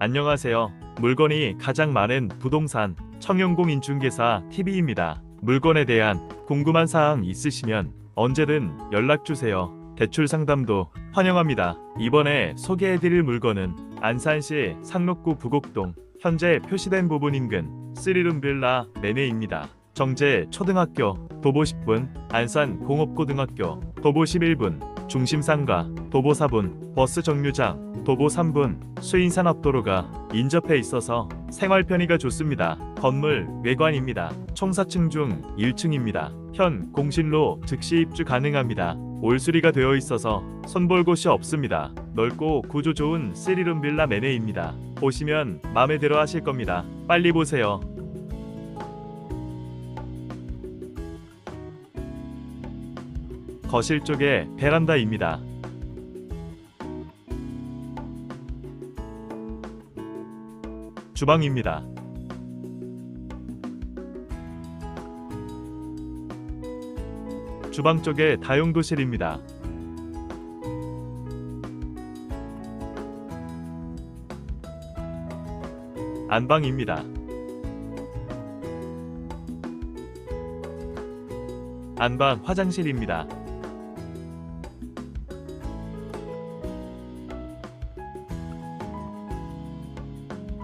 안녕하세요. 물건이 가장 많은 부동산 청영공 인중개사 TV입니다. 물건에 대한 궁금한 사항 있으시면 언제든 연락 주세요. 대출 상담도 환영합니다. 이번에 소개해드릴 물건은 안산시 상록구 부곡동 현재 표시된 부분 인근 쓰리룸 빌라 매매입니다. 정제 초등학교 도보 10분, 안산 공업고등학교 도보 11분, 중심상가 도보 4분, 버스 정류장 도보 3분, 수인산업도로가 인접해 있어서 생활 편의가 좋습니다. 건물 외관입니다. 총 4층 중 1층입니다. 현 공실로 즉시 입주 가능합니다. 올수리가 되어 있어서 손볼 곳이 없습니다. 넓고 구조 좋은 쓰리룸 빌라 매매입니다. 보시면 마음에 들어 하실 겁니다. 빨리 보세요. 거실 쪽에 베란다입니다. 주방입니다. 주방 쪽에 다용도실입니다. 안방입니다. 안방 화장실입니다.